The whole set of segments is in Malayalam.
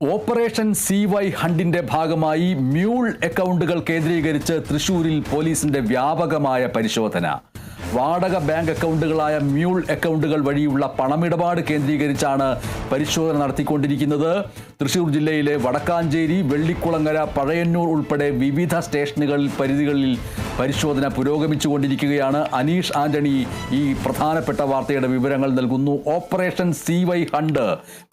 ഓപ്പറേഷൻ സി വൈ ഹണ്ടിന്റെ ഭാഗമായി മ്യൂൾ അക്കൗണ്ടുകൾ കേന്ദ്രീകരിച്ച് തൃശൂരിൽ പോലീസിന്റെ വ്യാപകമായ പരിശോധന. വാടക ബാങ്ക് അക്കൗണ്ടുകളായ മ്യൂൾ അക്കൗണ്ടുകൾ വഴിയുള്ള പണമിടപാട് കേന്ദ്രീകരിച്ചാണ് പരിശോധന നടത്തിക്കൊണ്ടിരിക്കുന്നത്. തൃശൂർ ജില്ലയിലെ വടക്കാഞ്ചേരി വെള്ളിക്കുളങ്ങര പഴയന്നൂർ ഉൾപ്പെടെ വിവിധ സ്റ്റേഷനുകളിൽ പരിധികളിൽ പരിശോധന പുരോഗമിച്ചുകൊണ്ടിരിക്കുകയാണ്. അനീഷ് ആന്റണി ഈ പ്രധാനപ്പെട്ട വാർത്തയുടെ വിവരങ്ങൾ നൽകുന്നു. Operation C Y hunt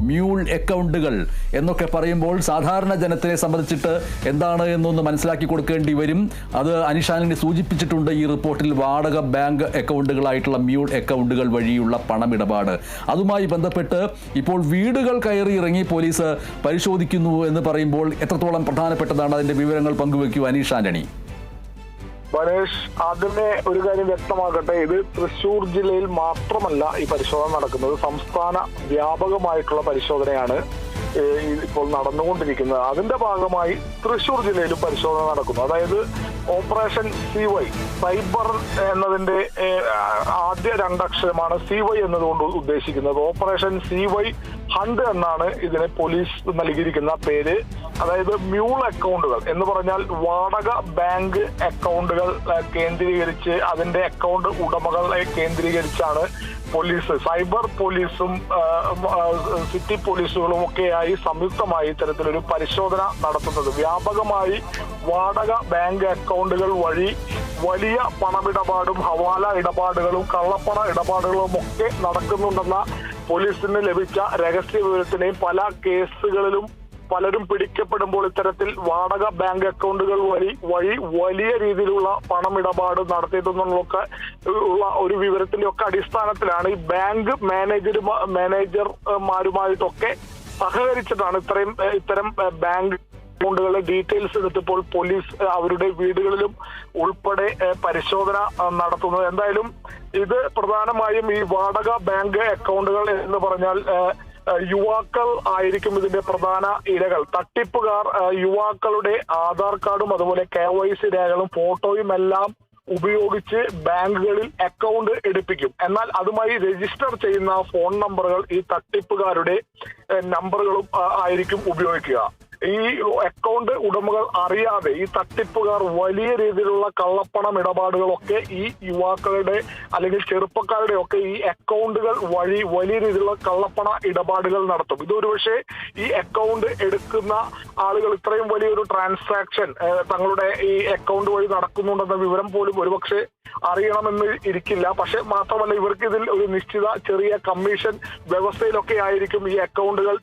mule അക്കൗണ്ടുകൾ എന്നൊക്കെ പറയുമ്പോൾ സാധാരണ ജനത്തിനെ സംബന്ധിച്ചിട്ട് എന്താണ് എന്നൊന്ന് മനസ്സിലാക്കി കൊടുക്കേണ്ടി വരും. അത് അനീഷ് ആന്റണി സൂചിപ്പിച്ചിട്ടുണ്ട് ഈ റിപ്പോർട്ടിൽ വാടക ബാങ്ക് അക്കൗണ്ടുകളായിട്ടുള്ള മ്യൂൾ അക്കൗണ്ടുകൾ വഴിയുള്ള പണമിടപാട്. അതുമായി ബന്ധപ്പെട്ട് ഇപ്പോൾ വീടുകൾ കയറി ഇറങ്ങി പോലീസ് പരിശോധിക്കുന്നു എന്ന് പറയുമ്പോൾ എത്രത്തോളം പ്രധാനപ്പെട്ടതാണ് അതിന്റെ വിവരങ്ങൾ പങ്കുവെക്കുക അനീഷ് ആന്റണി? മനേഷ് ആദ്യമേ ഒരു കാര്യം വ്യക്തമാക്കട്ടെ. ഇത് തൃശൂർ ജില്ലയിൽ മാത്രമല്ല ഈ പരിശോധന നടക്കുന്നത്. സംസ്ഥാന വ്യാപകമായിട്ടുള്ള പരിശോധനയാണ്. ഇപ്പോൾ നടന്നുകൊണ്ടിരിക്കുന്നത്. അതിന്റെ ഭാഗമായി തൃശൂർ ജില്ലയിലും പരിശോധന നടക്കുന്നു. അതായത് ഓപ്പറേഷൻ സി വൈ സൈബർ എന്നതിന്റെ ആദ്യ രണ്ടക്ഷരമാണ് സി വൈ എന്നതുകൊണ്ട് ഉദ്ദേശിക്കുന്നത്. ഓപ്പറേഷൻ സി വൈ ഹണ്ട് എന്നാണ് ഇതിന് പോലീസ് നൽകിയിരിക്കുന്ന പേര്. അതായത് മ്യൂൾ അക്കൗണ്ടുകൾ എന്ന് പറഞ്ഞാൽ വാടക ബാങ്ക് അക്കൗണ്ടുകൾ കേന്ദ്രീകരിച്ച് അതിന്റെ അക്കൗണ്ട് ഉടമകളെ കേന്ദ്രീകരിച്ചാണ് പോലീസ് സൈബർ പോലീസും സിറ്റി പോലീസുകളും ഒക്കെയായി സംയുക്തമായി ഇത്തരത്തിലൊരു പരിശോധന നടത്തുന്നത്. വ്യാപകമായി വാടക ബാങ്ക് അക്കൗണ്ടുകൾ വഴി വലിയ പണമിടപാടും ഹവാല ഇടപാടുകളും കള്ളപ്പണ ഇടപാടുകളും ഒക്കെ നടക്കുന്നുണ്ടെന്ന പോലീസിന് ലഭിച്ച രഹസ്യ വിവരത്തിനെയും പല കേസുകളിലും പലരും പിടിക്കപ്പെടുമ്പോൾ ഇത്തരത്തിൽ വാടക ബാങ്ക് അക്കൗണ്ടുകൾ വഴി വഴി വലിയ രീതിയിലുള്ള പണമിടപാട് നടത്തിയിട്ടുള്ളൊക്കെ ഉള്ള ഒരു വിവരത്തിന്റെ ഒക്കെ അടിസ്ഥാനത്തിലാണ് ഈ ബാങ്ക് മാനേജർ മാനേജർമാരുമായിട്ടൊക്കെ സഹകരിച്ചിട്ടാണ് ഇത്രയും ഇത്തരം ബാങ്ക് അക്കൗണ്ടുകളുടെ ഡീറ്റെയിൽസ് എടുത്തപ്പോൾ പോലീസ് അവരുടെ വീടുകളിലും ഉൾപ്പെടെ പരിശോധന നടത്തുന്നത് എന്തായാലും ഇത് പ്രധാനമായും ഈ വാടക ബാങ്ക് അക്കൗണ്ടുകൾ എന്ന് പറഞ്ഞാൽ യുവാക്കൾ ആയിരിക്കും ഇതിന്റെ പ്രധാന ഇരകൾ. തട്ടിപ്പുകാർ യുവാക്കളുടെ ആധാർ കാർഡും അതുപോലെ കെ വൈ സി രേഖകളും ഫോട്ടോയും എല്ലാം ഉപയോഗിച്ച് ബാങ്കുകളിൽ അക്കൗണ്ട് എടുപ്പിക്കും. എന്നാൽ അതുമായി രജിസ്റ്റർ ചെയ്യുന്ന ഫോൺ നമ്പറുകൾ ഈ തട്ടിപ്പുകാരുടെ നമ്പറുകളും ആയിരിക്കും ഉപയോഗിക്കുക. ഈ അക്കൗണ്ട് ഉടമകൾ അറിയാതെ ഈ തട്ടിപ്പുകാർ വലിയ രീതിയിലുള്ള കള്ളപ്പണം ഇടപാടുകളൊക്കെ ഈ യുവാക്കളുടെ അല്ലെങ്കിൽ ചെറുപ്പക്കാരുടെ ഒക്കെ ഈ അക്കൗണ്ടുകൾ വഴി വലിയ രീതിയിലുള്ള കള്ളപ്പണ ഇടപാടുകൾ നടത്തും. ഇതൊരു പക്ഷേ ഈ അക്കൗണ്ട് എടുക്കുന്ന ആളുകൾ ഇത്രയും വലിയൊരു ട്രാൻസാക്ഷൻ തങ്ങളുടെ ഈ അക്കൗണ്ട് വഴി നടക്കുന്നുണ്ടെന്ന വിവരം പോലും ഒരുപക്ഷെ അറിയണമെന്ന് ഇരിക്കില്ല. പക്ഷെ മാത്രമല്ല ഇവർക്ക് ഇതിൽ ഒരു നിശ്ചിത ചെറിയ കമ്മീഷൻ വ്യവസ്ഥയിലൊക്കെ ആയിരിക്കും ഈ അക്കൗണ്ടുകൾ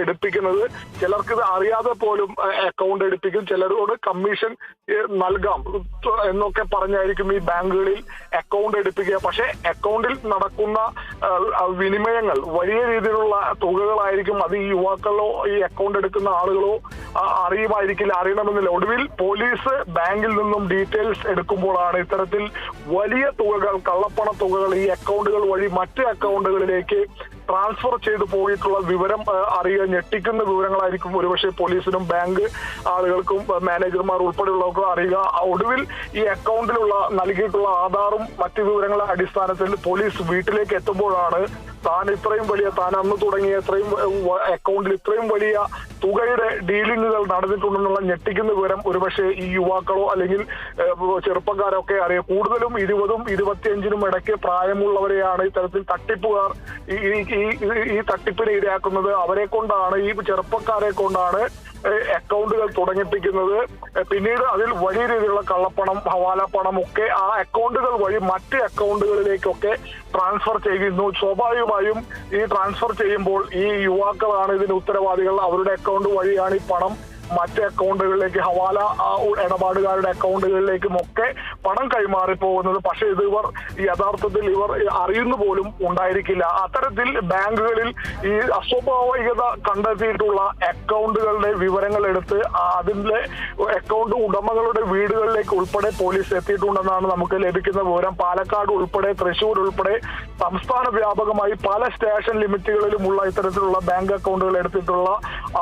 എടുപ്പിക്കുന്നത്. ചിലർക്ക് ഇത് അറിയാതെ പോലും അക്കൗണ്ട് എടുപ്പിക്കും. ചിലരോട് കമ്മീഷൻ നൽകാം. എന്നൊക്കെ പറഞ്ഞായിരിക്കും ഈ ബാങ്കുകളിൽ അക്കൗണ്ട് എടുപ്പിക്കുക. പക്ഷെ അക്കൗണ്ടിൽ നടക്കുന്ന വിനിമയങ്ങൾ വലിയ രീതിയിലുള്ള തുകകളായിരിക്കും അത് ഈ യുവാക്കളോ ഈ അക്കൗണ്ട് എടുക്കുന്ന ആളുകളോ അറിയുമായിരിക്കില്ല അറിയണമെന്നില്ല. ഒടുവിൽ പോലീസ് ബാങ്കിൽ നിന്നും ഡീറ്റെയിൽസ് എടുക്കുമ്പോഴാണ് ഇത്തരത്തിൽ വലിയ തുകകൾ കള്ളപ്പണ തുകകൾ ഈ അക്കൗണ്ടുകൾ വഴി മറ്റ് അക്കൗണ്ടുകളിലേക്ക് ട്രാൻസ്ഫർ ചെയ്തു പോയിട്ടുള്ള വിവരം അറിയുക ഞെട്ടിക്കുന്ന വിവരങ്ങളായിരിക്കും ഒരുപക്ഷെ പോലീസിനും ബാങ്ക് ആളുകൾക്കും മാനേജർമാർ ഉൾപ്പെടെയുള്ളവർക്കും അറിയുക. ഒടുവിൽ ഈ അക്കൗണ്ടിലുള്ള നൽകിയിട്ടുള്ള ആധാറും മറ്റു വിവരങ്ങളുടെ അടിസ്ഥാനത്തിൽ പോലീസ് വീട്ടിലേക്ക് എത്തുമ്പോഴാണ് താൻ ഇത്രയും വലിയ താൻ അന്ന് തുടങ്ങിയ ഇത്രയും അക്കൗണ്ടിൽ ഇത്രയും വലിയ തുകയുടെ ഡീലിങ്ങുകൾ നടന്നിട്ടുണ്ടെന്നുള്ള ഞെട്ടിക്കുന്ന വിവരം ഒരുപക്ഷെ ഈ യുവാക്കളോ അല്ലെങ്കിൽ ചെറുപ്പക്കാരോ ഒക്കെ അറിയാം. കൂടുതലും ഇരുപതും ഇരുപത്തിയഞ്ചിനും ഇടയ്ക്ക് പ്രായമുള്ളവരെയാണ് ഇത്തരത്തിൽ തട്ടിപ്പുകാർ ഈ ഈ- തട്ടിപ്പിനെ ഇരയാക്കുന്നത്. അവരെ കൊണ്ടാണ് ഈ ചെറുപ്പക്കാരെ കൊണ്ടാണ് അക്കൗണ്ടുകൾ തുടങ്ങിപ്പിക്കുന്നത്. പിന്നീട് അതിൽ വലിയ രീതിയിലുള്ള കള്ളപ്പണം ഹവാല പണം ഒക്കെ ആ അക്കൗണ്ടുകൾ വഴി മറ്റ് അക്കൗണ്ടുകളിലേക്കൊക്കെ ട്രാൻസ്ഫർ ചെയ്യുന്നു സ്വാഭാവികമായും ഈ ട്രാൻസ്ഫർ ചെയ്യുമ്പോൾ ഈ യുവാക്കളാണ് ഇതിന് ഉത്തരവാദികൾ. അവരുടെ അക്കൗണ്ട് വഴിയാണ് ഈ പണം മറ്റ് അക്കൗണ്ടുകളിലേക്ക് ഹവാല ഇടപാടുകാരുടെ അക്കൗണ്ടുകളിലേക്കും ഒക്കെ പണം കൈമാറി പോകുന്നത് പക്ഷേ ഇത് ഇവർ യഥാർത്ഥത്തിൽ ഇവർ അറിയുന്ന പോലും ഉണ്ടായിരിക്കില്ല. അത്തരത്തിൽ ബാങ്കുകളിൽ ഈ അസ്വാഭാവികത കണ്ടെത്തിയിട്ടുള്ള അക്കൗണ്ടുകളുടെ വിവരങ്ങൾ എടുത്ത് അതിന്റെ അക്കൗണ്ട് ഉടമകളുടെ വീടുകളിലേക്ക് ഉൾപ്പെടെ പോലീസ് എത്തിയിട്ടുണ്ടെന്നാണ് നമുക്ക് ലഭിക്കുന്ന വിവരം. പാലക്കാട് ഉൾപ്പെടെ തൃശൂർ ഉൾപ്പെടെ സംസ്ഥാന വ്യാപകമായി പല സ്റ്റേഷൻ ലിമിറ്റുകളിലുമുള്ള ഇത്തരത്തിലുള്ള ബാങ്ക് അക്കൗണ്ടുകൾ എടുത്തിട്ടുള്ള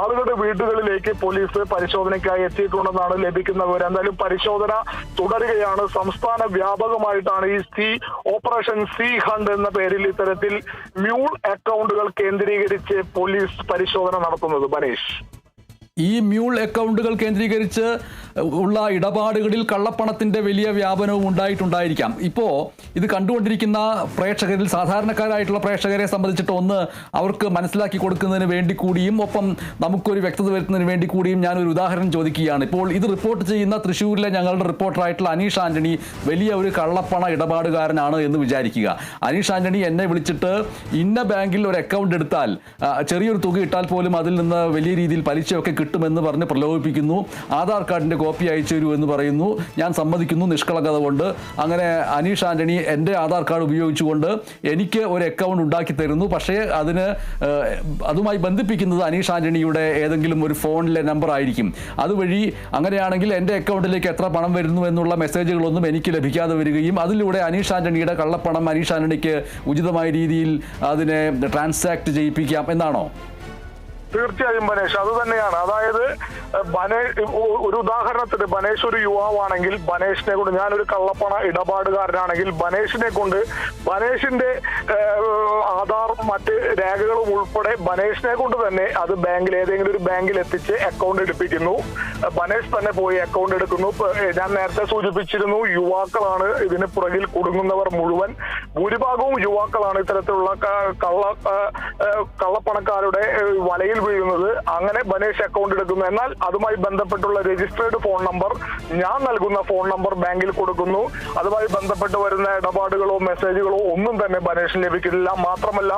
ആളുകളുടെ വീടുകളിലേക്ക് പോലീസ് പോലീസ് പരിശോധനയ്ക്കായി എത്തിയിട്ടുണ്ടെന്നാണ് ലഭിക്കുന്ന വിവരം എന്തായാലും പരിശോധന തുടരുകയാണ്. സംസ്ഥാന വ്യാപകമായിട്ടാണ് ഈ സി ഓപ്പറേഷൻ സി ഹണ്ട് എന്ന പേരിൽ ഇത്തരത്തിൽ മ്യൂൾ അക്കൗണ്ടുകൾ കേന്ദ്രീകരിച്ച് പോലീസ് പരിശോധന നടത്തുന്നത്. ബനേഷ് ഈ മ്യൂൾ അക്കൗണ്ടുകൾ കേന്ദ്രീകരിച്ച് ഉള്ള ഇടപാടുകളിൽ കള്ളപ്പണത്തിന്റെ വലിയ വ്യാപനവും ഉണ്ടായിട്ടുണ്ടായിരിക്കാം. ഇപ്പോൾ ഇത് കണ്ടുകൊണ്ടിരിക്കുന്ന പ്രേക്ഷകരിൽ സാധാരണക്കാരായിട്ടുള്ള പ്രേക്ഷകരെ സംബന്ധിച്ചിട്ട് ഒന്ന് അവർക്ക് മനസ്സിലാക്കി കൊടുക്കുന്നതിന് വേണ്ടി കൂടിയും ഒപ്പം നമുക്കൊരു വ്യക്തത വരുത്തുന്നതിന് വേണ്ടി കൂടിയും ഞാനൊരു ഉദാഹരണം ചോദിക്കുകയാണ്. ഇപ്പോൾ ഇത് റിപ്പോർട്ട് ചെയ്യുന്ന തൃശ്ശൂരിലെ ഞങ്ങളുടെ റിപ്പോർട്ടറായിട്ടുള്ള അനീഷ് ആന്റണി വലിയ ഒരു കള്ളപ്പണ ഇടപാടുകാരനാണ് എന്ന് വിചാരിക്കുക. അനീഷ് ആന്റണി എന്നെ വിളിച്ചിട്ട് ഇന്ന ബാങ്കിൽ ഒരു അക്കൗണ്ട് എടുത്താൽ ചെറിയൊരു തുക ഇട്ടാൽ പോലും അതിൽ നിന്ന് വലിയ രീതിയിൽ പലിശയൊക്കെ കിട്ടുമെന്ന് പറഞ്ഞ് പ്രലോഭിപ്പിക്കുന്നു. ആധാർ കാർഡിന്റെ കോപ്പി അയച്ചു തരൂ എന്ന് പറയുന്നു. ഞാൻ സമ്മതിക്കുന്നു നിഷ്കളങ്കത കൊണ്ട് അങ്ങനെ അനീഷ് ആന്റണി എന്റെ ആധാർ കാർഡ് ഉപയോഗിച്ചുകൊണ്ട് എനിക്ക് ഒരു അക്കൗണ്ട് ഉണ്ടാക്കി തരുന്നു. പക്ഷേ അതിന് അതുമായി ബന്ധിപ്പിക്കുന്നത് അനീഷ് ആന്റണിയുടെ ഏതെങ്കിലും ഒരു ഫോണിലെ നമ്പർ ആയിരിക്കും. അതുവഴി അങ്ങനെയാണെങ്കിൽ എന്റെ അക്കൗണ്ടിലേക്ക് എത്ര പണം വരുന്നു എന്നുള്ള മെസ്സേജുകളൊന്നും എനിക്ക് ലഭിക്കാതെ വരികയും അതിലൂടെ അനീഷ് ആന്റണിയുടെ കള്ളപ്പണം അനീഷ് ആന്റണിക്ക് ഉചിതമായ രീതിയിൽ അതിനെ ട്രാൻസാക്ട് ചെയ്യിപ്പിക്കാം എന്നാണോ? തീർച്ചയായും ബനേഷ് അത് തന്നെയാണ്. അതായത് ബനേഷ് ബനേ ഒരു ഉദാഹരണത്തിന് ബനേഷ് ഒരു യുവാവാണെങ്കിൽ ബനേഷിനെ കൊണ്ട് ഞാനൊരു കള്ളപ്പണ ഇടപാടുകാരനാണെങ്കിൽ ബനേഷിനെ കൊണ്ട് ബനേഷിന്റെ ആധാർ മറ്റ് രേഖകളും ഉൾപ്പെടെ ബനേഷിനെ കൊണ്ട് തന്നെ അത് ബാങ്കിൽ ഏതെങ്കിലും ഒരു ബാങ്കിൽ എത്തിച്ച് അക്കൗണ്ട് എടുപ്പിക്കുന്നു. ബനേഷ് തന്നെ പോയി അക്കൗണ്ട് എടുക്കുന്നു. ഞാൻ നേരത്തെ സൂചിപ്പിച്ചിരുന്നു യുവാക്കളാണ് ഇതിന് പുറകിൽ കുടുങ്ങുന്നവർ മുഴുവൻ. ഭൂരിഭാഗവും യുവാക്കളാണ് ഇത്തരത്തിലുള്ള കള്ള കള്ളപ്പണക്കാരുടെ ഏഹ്, വലയിൽ ചെയ്യുന്നത് അങ്ങനെ ബനേഷ് അക്കൗണ്ട് എടുക്കുന്നു. എന്നാൽ അതുമായി ബന്ധപ്പെട്ടുള്ള രജിസ്റ്റേർഡ് ഫോൺ നമ്പർ ഞാൻ നൽകുന്ന ഫോൺ നമ്പർ ബാങ്കിൽ കൊടുക്കുന്നു. അതുമായി ബന്ധപ്പെട്ട് വരുന്ന ഇടപാടുകളോ മെസ്സേജുകളോ ഒന്നും തന്നെ ബനേഷിന് ലഭിക്കുന്നില്ല. മാത്രമല്ല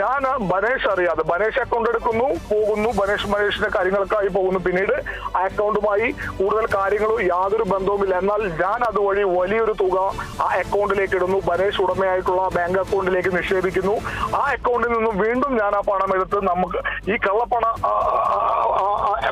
ഞാൻ ബനേഷ് അറിയാതെ ബനേഷ് അക്കൗണ്ട് എടുക്കുന്നു പോകുന്നു. ബനേഷ് ബനേഷിന്റെ കാര്യങ്ങൾക്കായി പോകുന്നു. പിന്നീട് ആ അക്കൗണ്ടുമായി കൂടുതൽ കാര്യങ്ങളോ യാതൊരു ബന്ധവുമില്ല. എന്നാൽ ഞാൻ അതുവഴി വലിയൊരു തുക ആ അക്കൗണ്ടിലേക്ക് ഇടുന്നു. ബനേഷ് ഉടമയായിട്ടുള്ള ബാങ്ക് അക്കൗണ്ടിലേക്ക് നിക്ഷേപിക്കുന്നു. ആ അക്കൗണ്ടിൽ നിന്നും വീണ്ടും ഞാൻ ആ പണം എടുത്ത് നമുക്ക് ഈ കള്ളപ്പണ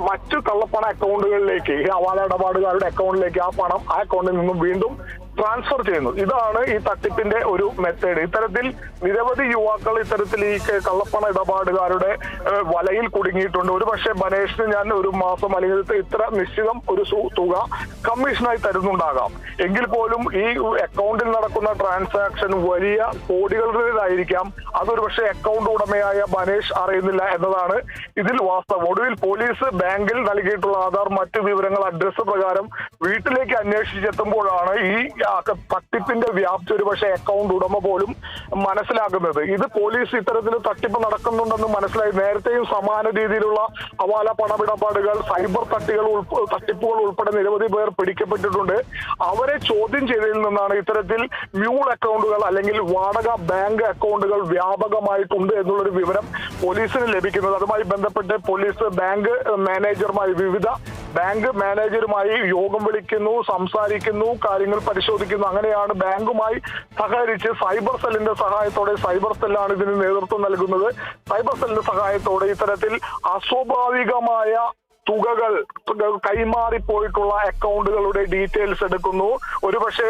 മറ്റു കള്ളപ്പണ അക്കൗണ്ടുകളിലേക്ക് ഈ ഹവാല ഇടപാടുകാരുടെ അക്കൗണ്ടിലേക്ക് ആ പണം ആ അക്കൗണ്ടിൽ നിന്നും വീണ്ടും ട്രാൻസ്ഫർ ചെയ്യുന്നു. ഇതാണ് ഈ തട്ടിപ്പിന്റെ ഒരു മെത്തേഡ് ഇത്തരത്തിൽ നിരവധി യുവാക്കൾ ഇത്തരത്തിൽ ഈ കള്ളപ്പണ ഇടപാടുകാരുടെ വലയിൽ കുടുങ്ങിയിട്ടുണ്ട്. ഒരു പക്ഷേ ബനേഷിന് ഞാൻ ഒരു മാസം അല്ലെങ്കിൽ ഇത്ര- നിശ്ചിതം ഒരു തുക കമ്മീഷനായി തരുന്നുണ്ടാകാം. എങ്കിൽ പോലും ഈ അക്കൗണ്ടിൽ നടക്കുന്ന ട്രാൻസാക്ഷൻ വലിയ കോടികളുടേതായിരിക്കാം. അതൊരു പക്ഷേ അക്കൗണ്ട് ഉടമയായ ബനേഷ് അറിയുന്നില്ല എന്നതാണ് ഇതിൽ വാസ്തവം. ഒടുവിൽ പോലീസ് ബാങ്കിൽ നൽകിയിട്ടുള്ള ആധാർ മറ്റു വിവരങ്ങൾ അഡ്രസ്സ് പ്രകാരം വീട്ടിലേക്ക് അന്വേഷിച്ചെത്തുമ്പോഴാണ് ഈ തട്ടിപ്പിന്റെ വ്യാപ്തി ഒരു പക്ഷേ അക്കൗണ്ട് ഉടമ പോലും മനസ്സിലാക്കുന്നത്. ഇത് പോലീസ് ഇത്തരത്തിൽ തട്ടിപ്പ് നടക്കുന്നുണ്ടെന്ന് മനസ്സിലായി. നേരത്തെയും സമാന രീതിയിലുള്ള ഹവാല പണമിടപാടുകൾ സൈബർ തട്ടികൾ തട്ടിപ്പുകൾ ഉൾപ്പെടെ നിരവധി പേർ പിടിക്കപ്പെട്ടിട്ടുണ്ട്. അവരെ ചോദ്യം ചെയ്തതിൽ നിന്നാണ് ഇത്തരത്തിൽ മ്യൂൾ അക്കൗണ്ടുകൾ അല്ലെങ്കിൽ വാടക ബാങ്ക് അക്കൗണ്ടുകൾ വ്യാപകമായിട്ടുണ്ട് എന്നുള്ളൊരു വിവരം പോലീസിന് ലഭിക്കുന്നത്. അതുമായി ബന്ധപ്പെട്ട് പോലീസ് ബാങ്ക് മാനേജർമാർ വിവിധ ബാങ്ക് മാനേജറുമായി യോഗം വിളിക്കുന്നു സംസാരിക്കുന്നു കാര്യങ്ങൾ പരിശോധിക്കുന്നു. അങ്ങനെയാണ് ബാങ്കുമായി സഹകരിച്ച് സൈബർ സെല്ലിന്റെ സഹായത്തോടെ സൈബർ സെല്ലാണ് ഇതിന് നേതൃത്വം നൽകുന്നത്. സൈബർ സെല്ലിന്റെ സഹായത്തോടെ ഇത്തരത്തിൽ അസ്വാഭാവികമായ തുകകൾ കൈമാറിപ്പോയിട്ടുള്ള അക്കൗണ്ടുകളുടെ ഡീറ്റെയിൽസ് എടുക്കുന്നു. ഒരുപക്ഷെ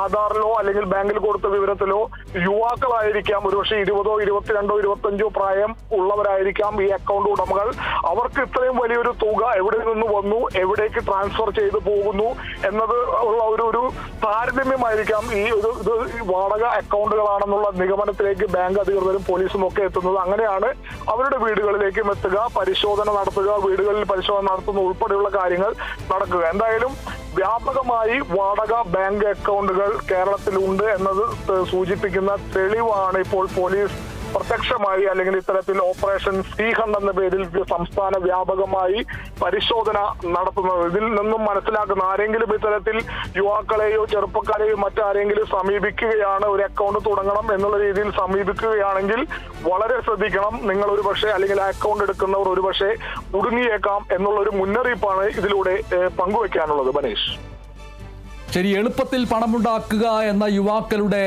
ആധാറിലോ അല്ലെങ്കിൽ ബാങ്കിൽ കൊടുത്ത വിവരത്തിലോ യുവാക്കളായിരിക്കാം. ഒരുപക്ഷെ ഇരുപതോ ഇരുപത്തിരണ്ടോ ഇരുപത്തഞ്ചോ പ്രായം ഉള്ളവരായിരിക്കാം ഈ അക്കൗണ്ട് ഉടമകൾ. അവർക്ക് ഇത്രയും വലിയൊരു തുക എവിടെ നിന്ന് വന്നു എവിടേക്ക് ട്രാൻസ്ഫർ ചെയ്തു പോകുന്നു എന്നത് ഉള്ള ഒരു ഒരു താരതമ്യമായിരിക്കാം ഈ ഒരു ഇത് വാടക അക്കൗണ്ടുകളാണെന്നുള്ള നിഗമനത്തിലേക്ക് ബാങ്ക് അധികൃതരും പോലീസും ഒക്കെ എത്തുന്നത്. അങ്ങനെയാണ് അവരുടെ വീടുകളിലേക്കും എത്തുക പരിശോധന നടത്തുക വീടുകളിൽ പരിശോധന നടത്തുന്ന ഉൾപ്പെടെയുള്ള കാര്യങ്ങൾ നടക്കുക. എന്തായാലും വ്യാപകമായി വാടക ബാങ്ക് അക്കൗണ്ടുകൾ കേരളത്തിലുണ്ട് എന്നത് സൂചിപ്പിക്കുന്ന തെളിവാണ് ഇപ്പോൾ പോലീസ് പ്രത്യക്ഷമായി അല്ലെങ്കിൽ ഇത്തരത്തിൽ ഓപ്പറേഷൻ സീഹണ്ട് എന്ന പേരിൽ സംസ്ഥാന വ്യാപകമായി പരിശോധന നടത്തുന്നത്. ഇതിൽ നിന്നും മനസ്സിലാക്കുന്ന ആരെങ്കിലും ഇത്തരത്തിൽ യുവാക്കളെയോ ചെറുപ്പക്കാരെയോ മറ്റാരെങ്കിലും സമീപിക്കുകയാണ് ഒരു അക്കൗണ്ട് തുടങ്ങണം എന്നുള്ള രീതിയിൽ സമീപിക്കുകയാണെങ്കിൽ വളരെ ശ്രദ്ധിക്കണം. നിങ്ങൾ ഒരു പക്ഷേ അല്ലെങ്കിൽ അക്കൗണ്ട് എടുക്കുന്നവർ ഒരു പക്ഷേ കുടുങ്ങിയേക്കാം എന്നുള്ള ഒരു മുന്നറിയിപ്പാണ് ഇതിലൂടെ പങ്കുവെക്കാനുള്ളത്. ബനേഷ്. ശരി എളുപ്പത്തിൽ പണമുണ്ടാക്കുക എന്ന യുവാക്കളുടെ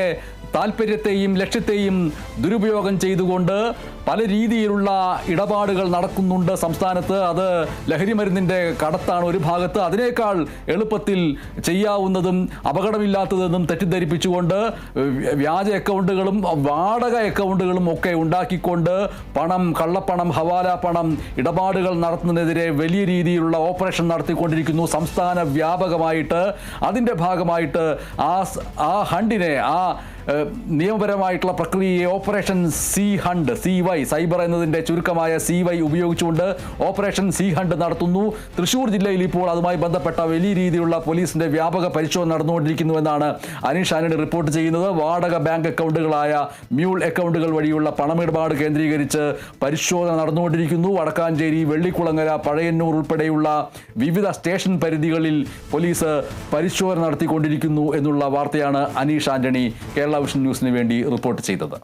താല്പര്യത്തെയും ലക്ഷ്യത്തെയും ദുരുപയോഗം ചെയ്തുകൊണ്ട് പല രീതിയിലുള്ള ഇടപാടുകൾ നടക്കുന്നുണ്ട് സംസ്ഥാനത്ത്. അത് ലഹരിമരുന്നിന്റെ കടത്താണ് ഒരു ഭാഗത്ത്. അതിനേക്കാൾ എളുപ്പത്തിൽ ചെയ്യാവുന്നതും അപകടമില്ലാത്തതെന്നും തെറ്റിദ്ധരിപ്പിച്ചുകൊണ്ട് വ്യ- വ്യാജ അക്കൗണ്ടുകളും വാടക അക്കൗണ്ടുകളും ഒക്കെ ഉണ്ടാക്കിക്കൊണ്ട് പണം കള്ളപ്പണം ഹവാല പണം ഇടപാടുകൾ നടത്തുന്നതിനെതിരെ വലിയ രീതിയിലുള്ള ഓപ്പറേഷൻ നടത്തിക്കൊണ്ടിരിക്കുന്നു സംസ്ഥാന വ്യാപകമായിട്ട്. അതിന്റെ ഭാഗമായിട്ട് ആ ആ ഹണ്ടിനെ ആ നിയമപരമായിട്ടുള്ള പ്രക്രിയയെ operation C hunt C Y cyber എന്നതിന്റെ ചുരുക്കമായ സി വൈ ഉപയോഗിച്ചുകൊണ്ട് ഓപ്പറേഷൻ സി ഹണ്ട് നടത്തുന്നു. തൃശ്ശൂർ ജില്ലയിൽ ഇപ്പോൾ അതുമായി ബന്ധപ്പെട്ട വലിയ രീതിയിലുള്ള പോലീസിന്റെ വ്യാപക പരിശോധന നടന്നുകൊണ്ടിരിക്കുന്നുവെന്നാണ് അനീഷ് ആന്റണി റിപ്പോർട്ട് ചെയ്യുന്നത്. വാടക ബാങ്ക് അക്കൗണ്ടുകളായ മ്യൂൾ അക്കൗണ്ടുകൾ വഴിയുള്ള പണമിടപാട് കേന്ദ്രീകരിച്ച് പരിശോധന നടന്നുകൊണ്ടിരിക്കുന്നു. വടക്കാഞ്ചേരി വെള്ളിക്കുളങ്ങര പഴയന്നൂർ ഉൾപ്പെടെയുള്ള വിവിധ സ്റ്റേഷൻ പരിധികളിൽ പോലീസ് പരിശോധന നടത്തിക്കൊണ്ടിരിക്കുന്നു എന്നുള്ള വാർത്തയാണ് അനീഷ് ആന്റണി കേരള ന്യൂസിന് വേണ്ടി റിപ്പോർട്ട് ചെയ്തത്